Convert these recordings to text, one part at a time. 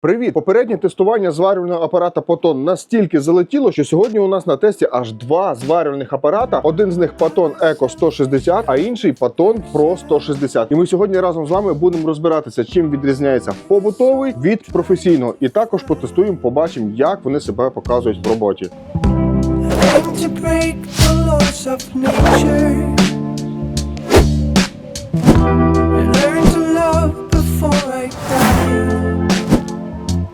Привіт! Попереднє тестування зварювального апарата Потон настільки залетіло, що сьогодні у нас на тесті аж два зварювальних апарата. Один з них Патон Eco 160, а інший Патон Pro 160. І ми сьогодні разом з вами будемо розбиратися, чим відрізняється побутовий від професійного. І також потестуємо, побачимо, як вони себе показують в роботі. before I die.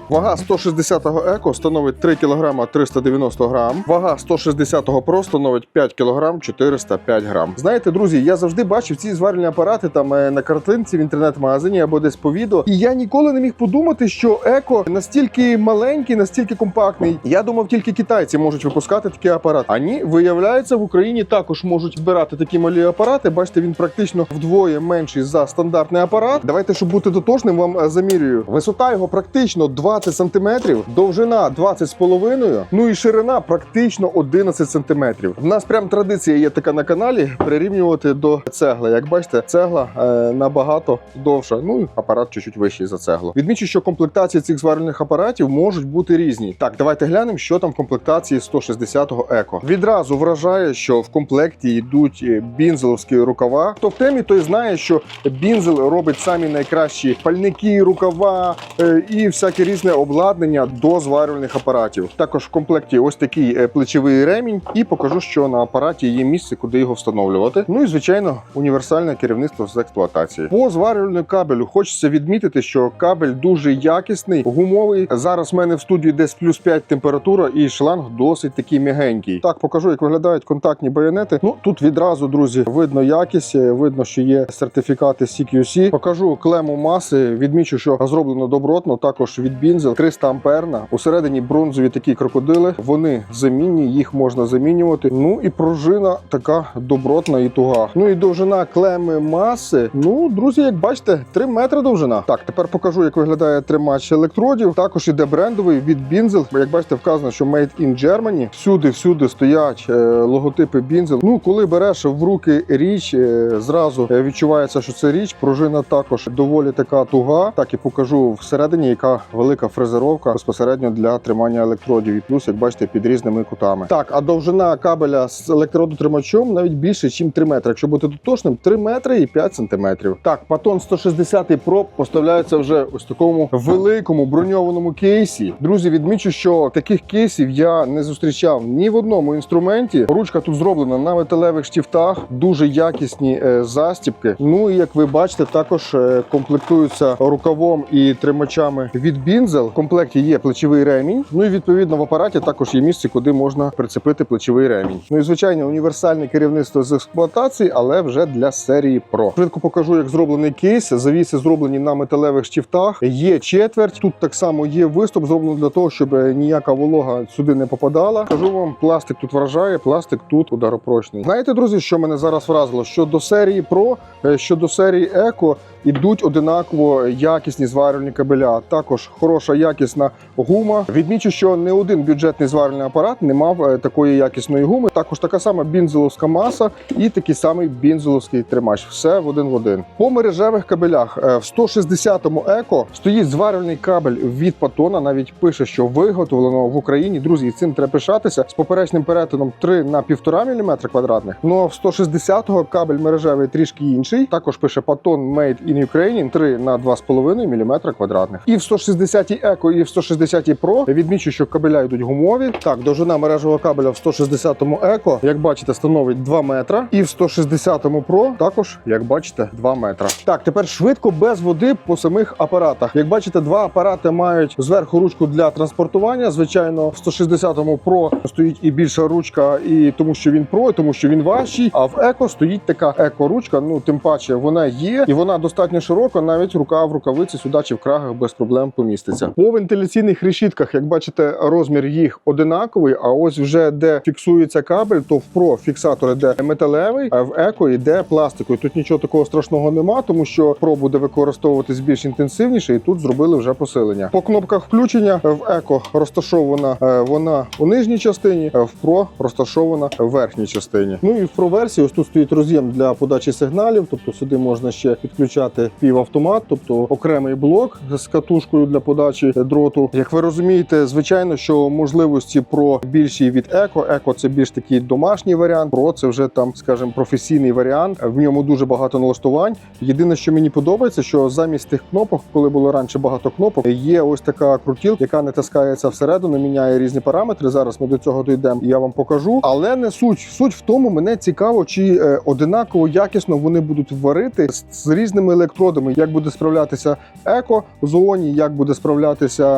Вага 160-го еко становить 3 кг 390 грам. Вага 160-го Pro становить 5 кг 405 грам. Знаєте, друзі, я завжди бачив ці зварювальні апарати там е, на картинці в інтернет-магазині або десь по відео. І я ніколи не міг подумати, що еко настільки маленький, настільки компактний. Я думав, тільки китайці можуть випускати такий апарат. А ні, виявляється, в Україні також можуть збирати такі малі апарати. Бачите, він практично вдвоє менший за стандартний апарат. Давайте, щоб бути дотошним, вам е, замірюю. Висота його практично 20 см, довжина 20 з половиною, ну і ширина практично 11 см. В нас прям традиція є така на каналі прирівнювати до цегли. Як бачите, цегла е, набагато довша. Ну і апарат чуть-чуть вищий за цеглу. Відмічу, що комплектації цих зварювальних апаратів можуть бути різні. Так, давайте глянемо, що там в комплектації 160-го еко. Відразу вражає, що в комплекті йдуть е, бінзеловські рукава. Хто в темі, той знає, що бінзел робить самі найкращі пальники, рукава е, і всяке різне обладнання до зварювальних апаратів. Також в комплекті ось такий е, плечовий ремінь, і покажу, що на апараті є місце, куди його встановлювати. Ну і звичайно, універсальне керівництво з експлуатації. По зварювальному кабелю хочеться відмітити, що кабель дуже якісний, гумовий. Зараз в мене в студії десь плюс 5 температура, і шланг досить такий м'ягенький. Так покажу, як виглядають контактні байонети. Ну тут відразу, друзі, видно якість, е, видно, що є сертифікати CQC. Покажу клему маси. Відмічу, що зроблено добротно. Також від бінзел 300 амперна. Усередині бронзові такі крокодили. Вони замінні, їх можна замінювати. Ну і пружина така добротна і туга. Ну і довжина клеми маси. Ну, друзі, як бачите, 3 метри довжина. Так, тепер покажу, як виглядає тримач електродів. Також іде брендовий від бінзел. Як бачите, вказано, що Made in Germany. Всюди, всюди стоять е, логотипи бінзел. Ну, коли береш в руки річ, е, зразу е, відчувається, що це річ. Пружина також доволі така туга. Так і покажу всередині, яка велика фрезеровка безпосередньо для тримання електродів. І плюс, як бачите, під різними кутами. Так, а довжина кабеля з електродотримачом навіть більше, ніж 3 метри. Якщо бути дотошним, 3 метри і 5 сантиметрів. Так, Патон 160 Pro поставляється вже ось такому великому броньованому кейсі. Друзі, відмічу, що таких кейсів я не зустрічав ні в одному інструменті. Ручка тут зроблена на металевих штифтах, дуже якісні е, застібки. Ну і як ви бачите, також е, комплектуються рукавом і тримачами від бінзел. В комплекті є плечовий ремінь. Ну і відповідно в апараті також є місце, куди можна прицепити плечовий ремінь. Ну і звичайно, універсальне керівництво з експлуатації, але вже для серії Pro. Швидко покажу, як зроблений кейс. Завіси зроблені на металевих штифтах. Є четверть. Тут так само є виступ, зроблено для того, щоб ніяка волога сюди не попадала. Кажу вам, пластик тут вражає, пластик тут ударопрочний. Знаєте, друзі, що мене зараз вразило? Що до серії Pro, е, що до серії Eco ідуть одинаково якісні зварювальні кабеля. Також хороша якісна гума. Відмічу, що не один бюджетний зварювальний апарат не мав е, такої якісної гуми. Також така сама бінзеловська маса і такий самий бінзеловський тримач. Все в один в один. По мережевих кабелях е, в 160-му еко стоїть зварювальний кабель від Патона. Навіть пише, що виготовлено в Україні. Друзі, цим треба пишатися з поперечним перетином 3 на 1,5 мм квадратних. Ну а в 160-го кабель мережевий трішки інший. Також пише Patton Made in Ukraine 3 на 2,5 мм квадратних. І в 160 Eco, і в 160 Pro відмічу, що кабеля йдуть гумові. Так, довжина мережевого кабеля в 160 Eco, як бачите, становить 2 метра. І в 160 Pro також, як бачите, 2 метра. Так, тепер швидко без води по самих апаратах. Як бачите, два апарати мають зверху ручку для транспортування. Звичайно, в 160 Pro стоїть і більша ручка, і тому що він Pro, і тому що він важчий. А в Eco стоїть така еко-ручка. Ну тим паче вона є, і вона достатньо широка. Навіть рука в рукавиці сюди чи в крагах без проблем поміститься. По вентиляційних решітках, як бачите, розмір їх одинаковий. А ось вже де фіксується кабель, то в Pro фіксатор іде металевий, а в Eco йде пластиковий. Тут нічого такого страшного нема, тому що Pro буде використовуватись більш інтенсивніше, і тут зробили вже посилення. По кнопках включення в Eco розташована е, вона у нижній частині, в Pro розташована в верхній частині. Ну і в Pro версії ось тут стоїть роз'єм для подачі сигналів, тобто сюди можна ще підключати півавтомат, тобто окремий блок з катушкою для подачі дроту. Як ви розумієте, звичайно, що можливості про більші від еко. Еко це більш такий домашній варіант. Про це вже там, скажімо, професійний варіант. В ньому дуже багато налаштувань. Єдине, що мені подобається, що замість тих кнопок, коли було раніше багато кнопок, є ось така крутілка, яка не таскається всередину, міняє різні параметри. Зараз ми до цього дійдемо. Я вам покажу. Але не суть. Суть в тому, мене цікаво, чи е, одинаково якісно вони будуть варити з, різними електродами, як буде справлятися еко зооні, як буде справлятися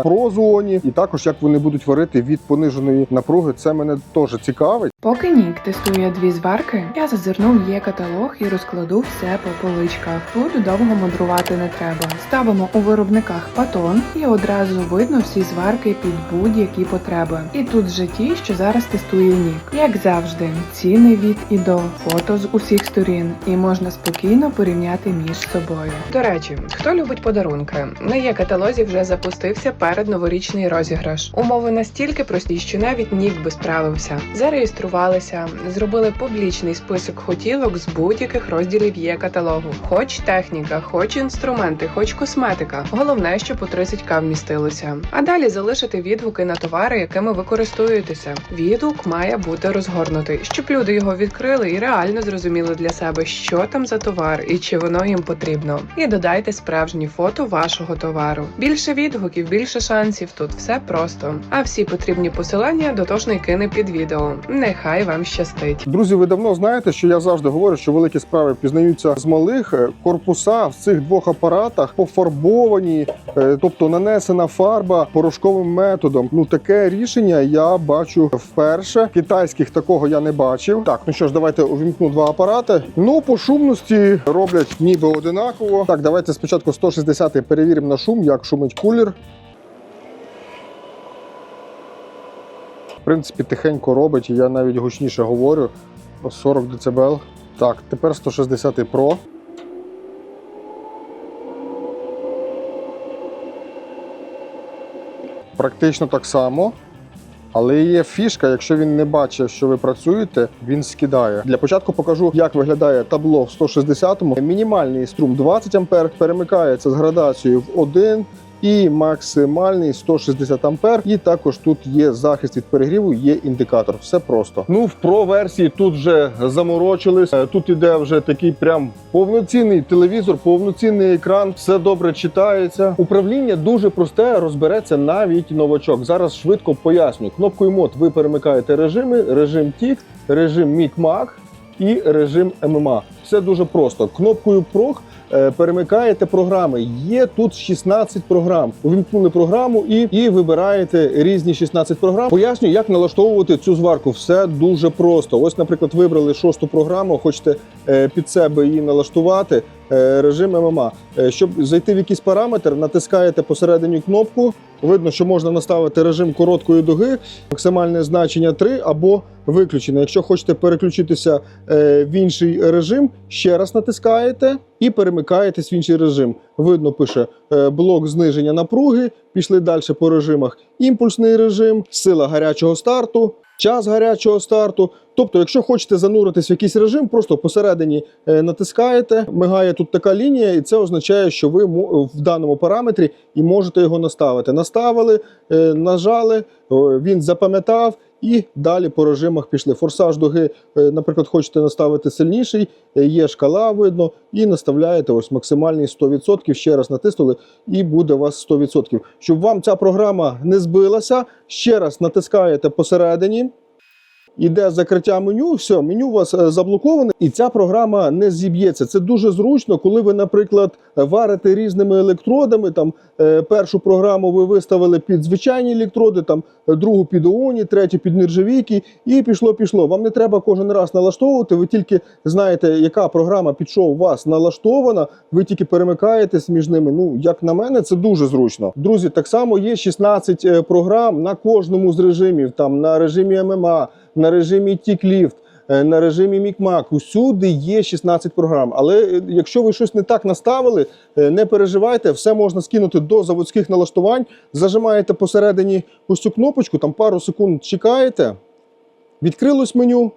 про зооні, і також як вони будуть варити від пониженої напруги. Це мене теж цікавить. Поки Нік тестує дві зварки, я зазирну в є каталог і розкладу все по поличках. Тут довго мудрувати не треба. Ставимо у виробниках патон і одразу видно всі зварки під будь-які потреби. І тут вже ті, що зараз тестує Нік. Як завжди, ціни від і до, фото з усіх сторін, і можна спокійно порівняти між собою. До речі, хто любить подарунки? На є каталозі вже запустився передноворічний розіграш. Умови настільки прості, що навіть Нік би справився. Зареєструвалися, зробили публічний список хотілок з будь-яких розділів є каталогу. Хоч техніка, хоч інструменти, хоч косметика. Головне, щоб у 30к вмістилося. А далі залишити відгуки на товари, якими ви користуєтеся. Відгук має бути розгорнутий, щоб люди його відкрили і реально зрозуміли для себе, що там за товар і чи воно їм потрібно. І додайте справжні фото вашого товару. Більше відгуків, більше шансів. Тут все просто. А всі потрібні посилання дотошний кине під відео. Нехай вам щастить. Друзі, ви давно знаєте, що я завжди говорю, що великі справи пізнаються з малих. Е, Корпуса в цих двох апаратах пофарбовані, е, тобто нанесена фарба порошковим методом. Ну таке рішення я бачу вперше. Китайських такого я не бачив. Так, ну що ж, давайте увімкну два апарати. Ну, по шумності роблять ніби одинаково. Так, давайте спочатку 160-й перевіримо на шум, як шумить кулер. В принципі, тихенько робить, я навіть гучніше говорю. 40 дБ. Так, тепер 160 Pro. Практично так само. Але є фішка, якщо він не бачить, що ви працюєте, він скидає. Для початку покажу, як виглядає табло в 160-му. Мінімальний струм 20 А перемикається з градацією в 1 і максимальний 160 ампер. І також тут є захист від перегріву, є індикатор. Все просто. Ну в Pro версії тут вже заморочились. Е, Тут іде вже такий прям повноцінний телевізор, повноцінний екран. Все добре читається. Управління дуже просте, розбереться навіть новачок. Зараз швидко поясню. Кнопкою мод ви перемикаєте режими: режим TIC, режим MIC-MAC і режим ММА. Все дуже просто. Кнопкою PROG е, перемикаєте програми. Є тут 16 програм. Увімкнули програму і, і вибираєте різні 16 програм. Поясню, як налаштовувати цю зварку. Все дуже просто. Ось, наприклад, вибрали шосту програму, хочете е, під себе її налаштувати. Е, Режим ММА. Е, Щоб зайти в якийсь параметр, натискаєте посередині кнопку. Видно, що можна наставити режим короткої дуги, максимальне значення 3 або виключене. Якщо хочете переключитися е, в інший режим, ще раз натискаєте і перемикаєтесь в інший режим. Видно, пише блок зниження напруги. Пішли далі по режимах. Імпульсний режим, сила гарячого старту, час гарячого старту. Тобто, якщо хочете зануритись в якийсь режим, просто посередині е, натискаєте, мигає тут така лінія, і це означає, що ви в даному параметрі і можете його наставити. Наставили, е, нажали, він запам'ятав. І далі по режимах пішли. Форсаж дуги, е, наприклад, хочете наставити сильніший, е, є шкала, видно, і наставляєте ось максимальний 100%, ще раз натиснули, і буде у вас 100%. Щоб вам ця програма не збилася, ще раз натискаєте посередині. Іде закриття меню, все, меню у вас е, заблоковане, і ця програма не зіб'ється. Це дуже зручно, коли ви, наприклад, варите різними електродами. Там е, першу програму ви виставили під звичайні електроди, там другу під ооні, третю під нержавійки, і пішло, пішло. Вам не треба кожен раз налаштовувати. Ви тільки знаєте, яка програма під що у вас налаштована. Ви тільки перемикаєтесь між ними. Ну, як на мене, це дуже зручно. Друзі, так само є 16 е, програм на кожному з режимів, там на режимі ММА, на режимі Тікліфт. е, На режимі Мікмак усюди є 16 програм. Але е, якщо ви щось не так наставили, е, не переживайте, все можна скинути до заводських налаштувань. Зажимаєте посередині ось цю кнопочку, там пару секунд чекаєте, відкрилось меню,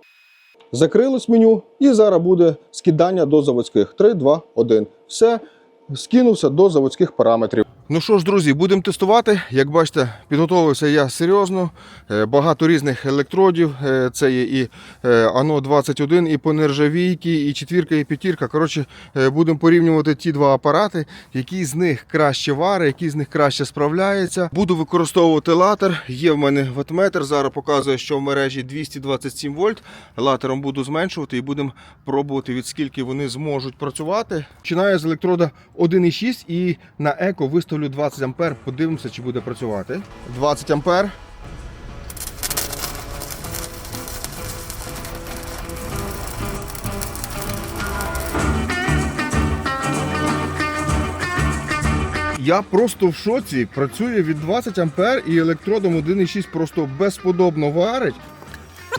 закрилось меню, і зараз буде скидання до заводських. 3, 2, 1. Все. скинувся до заводських параметрів. Ну що ж, друзі, будемо тестувати. Як бачите, підготовився я серйозно. Е, Багато різних електродів. Е, Це є і е, ано 21, і по нержавійки, і четвірка, і п'ятірка. Коротше, будемо порівнювати ті два апарати, який з них краще варить, який з них краще справляється. Буду використовувати латер. Є в мене ватметр. Зараз показує, що в мережі 227 вольт. Латером буду зменшувати і будемо пробувати від скільки вони зможуть працювати. Починаю з електрода 1,6 і на еко виставлю 20 ампер. Подивимося, чи буде працювати. 20 ампер. Я просто в шоці. Працює від 20 ампер і електродом 1,6 просто безподобно варить.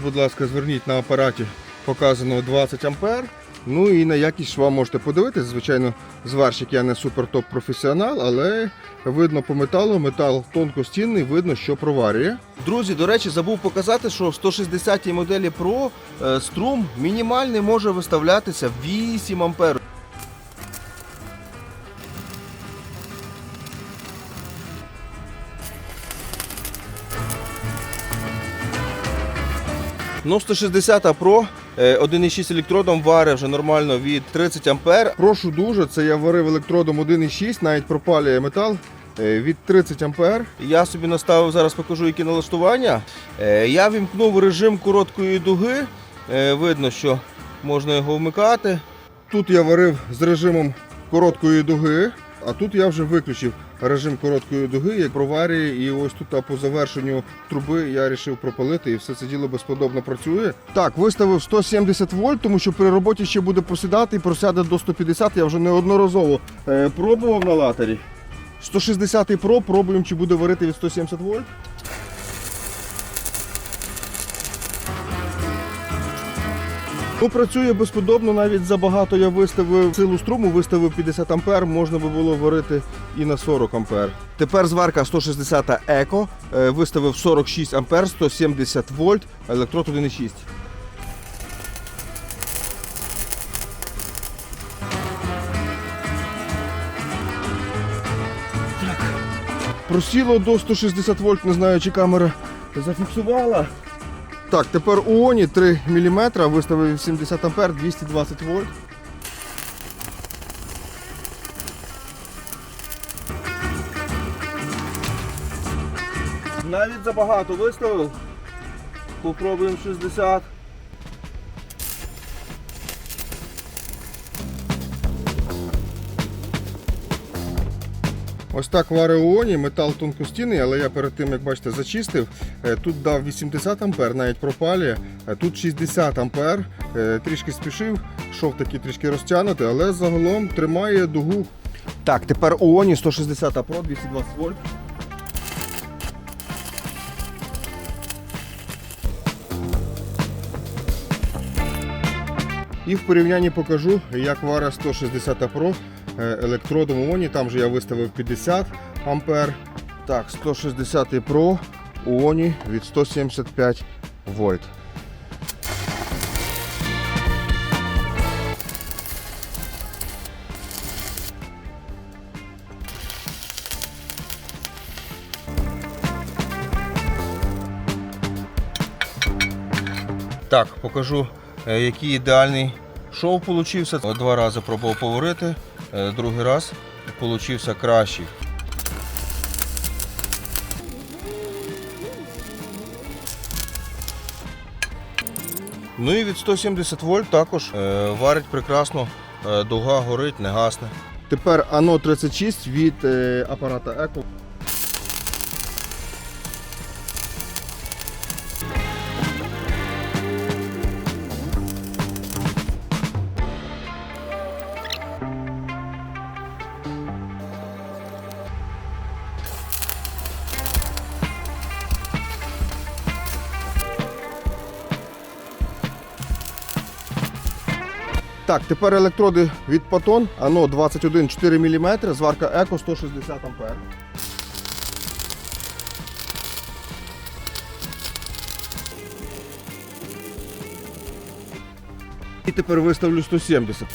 Будь ласка, зверніть на апараті показано 20 ампер. Ну і на якість шва можете подивитися. Звичайно, зварщик я не супер топ професіонал, але видно по металу, метал тонкостінний, видно, що проварює. Друзі, до речі, забув показати, що в 160 моделі Pro е, струм мінімальний може виставлятися 8 ампер. Ну, 160 Pro 1,6 електродом варить вже нормально від 30 ампер. Прошу дуже, це я варив електродом 1,6, навіть пропалює метал е, від 30 ампер. Я собі наставив, зараз покажу, які налаштування. Е, Я вімкнув режим короткої дуги. Е, Видно, що можна його вмикати. Тут я варив з режимом короткої дуги, а тут я вже виключив режим короткої дуги, як проварії, і ось тут по завершенню труби я вирішив пропалити, і все це діло безподобно працює. Так, виставив 170 вольт, тому що при роботі ще буде просідати і просяде до 150. Я вже неодноразово е, пробував на латері. 160 Pro, пробуємо, чи буде варити від 170 вольт. Ну, працює безподобно, навіть забагато я виставив силу струму, виставив 50 ампер, можна би було варити і на 40 ампер. Тепер зварка 160 еко, е, виставив 46 ампер, 170 вольт, електрод 1,6. Просіло до 160 вольт, не знаю, чи камера зафіксувала. Так, тепер у Оні 3 мм, виставив 70 ампер, 220 вольт. Навіть забагато виставив. Попробуємо 60. Ось так варив Оні, метал тонкостінний, але я перед тим, як бачите, зачистив. Е, Тут дав 80 ампер, навіть пропалює. Е, Тут 60 ампер. Е, Трішки спішив, шов такий трішки розтягнутий, але загалом тримає дугу. Так, тепер у Оні 160 Pro, 220 вольт. І в порівнянні покажу, як вара 160 Pro е, електродом ООНі. Там же я виставив 50 ампер. Так, 160 Pro ООНі від 175 вольт. Так, покажу, е, який ідеальний шов получився. Два рази пробував поварити, другий раз получився кращий. Ну і від 170 вольт також е, варить прекрасно, е, дуга горить, не гасне. Тепер ано 36 від е, апарата Еко. Так, тепер електроди від Патон, ано 21,4 мм, зварка еко 160 А. І тепер виставлю 170.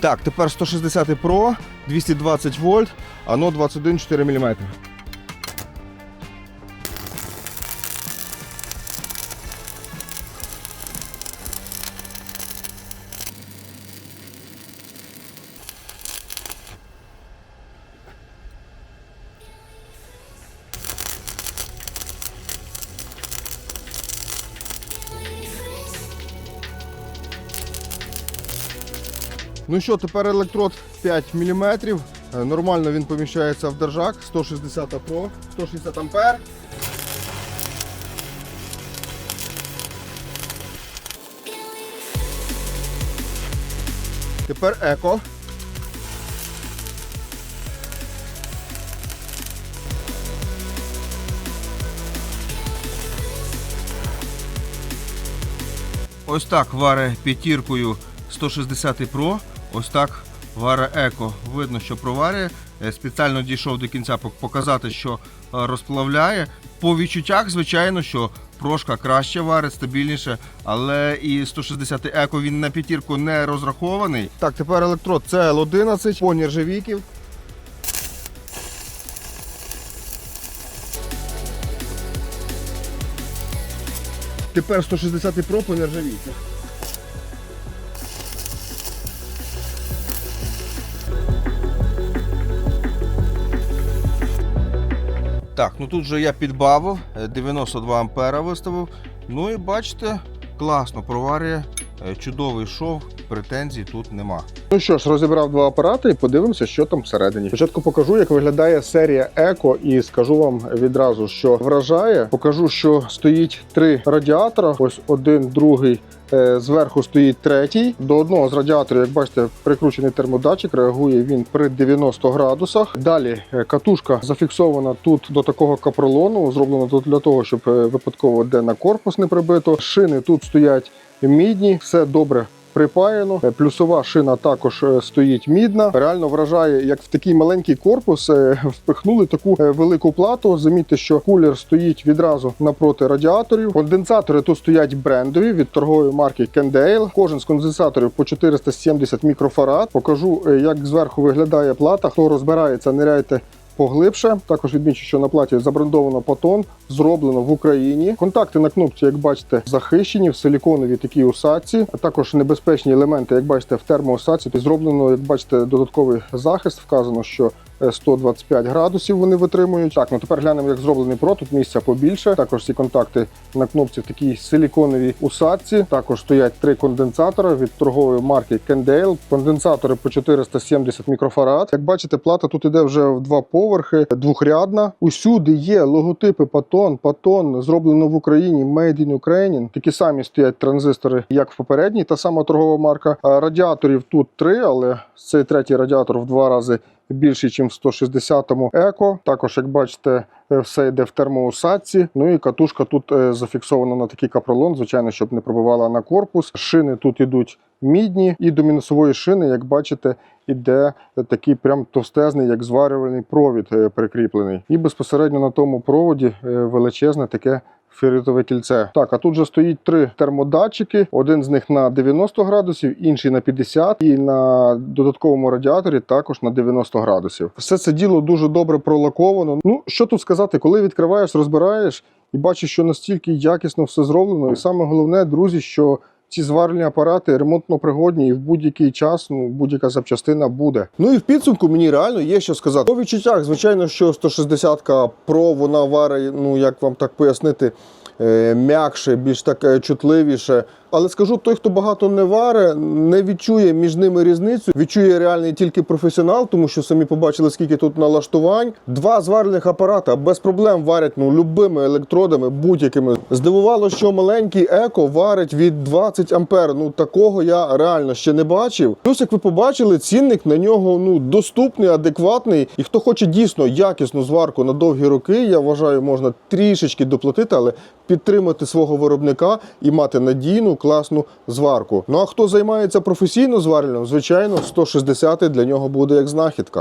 Так, тепер 160 Pro, 220 вольт, ано 214 мм. Ну що, тепер електрод 5 мм. Нормально він поміщається в держак 160 Pro, 160 ампер. Тепер еко. Ось так варе п'ятіркою 160 Pro, ось так варе Еко. Видно, що проварює. Е, Спеціально дійшов до кінця показати, що е, розплавляє. По відчуттях, звичайно, що прошка краще варить, стабільніше, але і 160 Еко він на п'ятірку не розрахований. Так, тепер електрод CL11 по нержавійків. Тепер 160 Pro по нержавійках. Так, ну тут же я підбавив, е, 92 ампера виставив. Ну і бачите, класно проварює, е, чудовий шов, претензій тут нема. Ну що ж, розібрав два апарати і подивимося, що там всередині. Спочатку покажу, як виглядає серія Еко, і скажу вам відразу, що вражає. Покажу, що стоїть три радіатора. Ось один, другий. е, Зверху стоїть третій. До одного з радіаторів, як бачите, прикручений термодатчик. Реагує він при 90 градусах. Далі е, катушка зафіксована тут до такого капролону. Зроблено тут для того, щоб е, випадково де на корпус не прибито. Шини тут стоять мідні, все добре припаяно. Е, Плюсова шина також е, стоїть мідна. Реально вражає, як в такий маленький корпус е, впихнули таку велику плату. Замітьте, що кулер стоїть відразу напроти радіаторів. Конденсатори тут стоять брендові від торгової марки Kendale. Кожен з конденсаторів по 470 мікрофарад. Покажу, як зверху виглядає плата. Хто розбирається, ниряйте поглибше. Також відмічу, що на платі забрендовано Патон, зроблено в Україні. Контакти на кнопці, як бачите, захищені в силіконовій такій усадці, а також небезпечні елементи, як бачите, в термоусадці. Зроблено, як бачите, додатковий захист. Вказано, що 125 градусів вони витримують. Так, ну тепер глянемо, як зроблений про. Тут місця побільше. Також ці контакти на кнопці в такій силіконовій усадці. Також стоять три конденсатори від торгової марки Kendale. Конденсатори по 470 мікрофарад. Як бачите, плата тут іде вже в два поверхи, двохрядна. Усюди є логотипи Патон. Патон зроблено в Україні Made in Ukraine. Такі самі стоять транзистори, як в попередній, та сама торгова марка. Радіаторів тут три, але цей третій радіатор в два рази більший, ніж в 160-му еко. Також, як бачите, е, все йде в термоусадці. Ну і катушка тут е, зафіксована на такий капролон, звичайно, щоб не пробивала на корпус. Шини тут ідуть мідні, і до мінусової шини, як бачите, іде такий прям товстезний, як зварювальний провід е, прикріплений. І безпосередньо на тому проводі величезне таке. Фіолетове кільце. Так, а тут же стоїть три термодатчики. Один з них на 90 градусів, інший на 50 і на додатковому радіаторі також на 90 градусів. Все це діло дуже добре пролаковано. Ну що тут сказати, коли відкриваєш, розбираєш і бачиш, що настільки якісно все зроблено. І саме головне, друзі, що ці зварні апарати ремонтно пригодні і в будь-який час ну, будь-яка запчастина буде. Ну і в підсумку мені реально є що сказати. По відчуттях, звичайно, що 160-ка Pro, вона варить, ну як вам так пояснити, е, м'якше, більш так чутливіше. Але скажу, той, хто багато не варе, не відчує між ними різницю. Відчує реальний тільки професіонал, тому що самі побачили, скільки тут налаштувань. Два зварювальних апарата без проблем варять ну любими електродами, будь-якими. Здивувало, що маленький еко варить від 20 ампер. Ну такого я реально ще не бачив. Плюс, як ви побачили, цінник на нього ну доступний, адекватний. І хто хоче дійсно якісну зварку на довгі роки, я вважаю, можна трішечки доплатити, але підтримати свого виробника і мати надійну класну зварку. Ну а хто займається професійно зварленням, звичайно, 160 для нього буде як знахідка.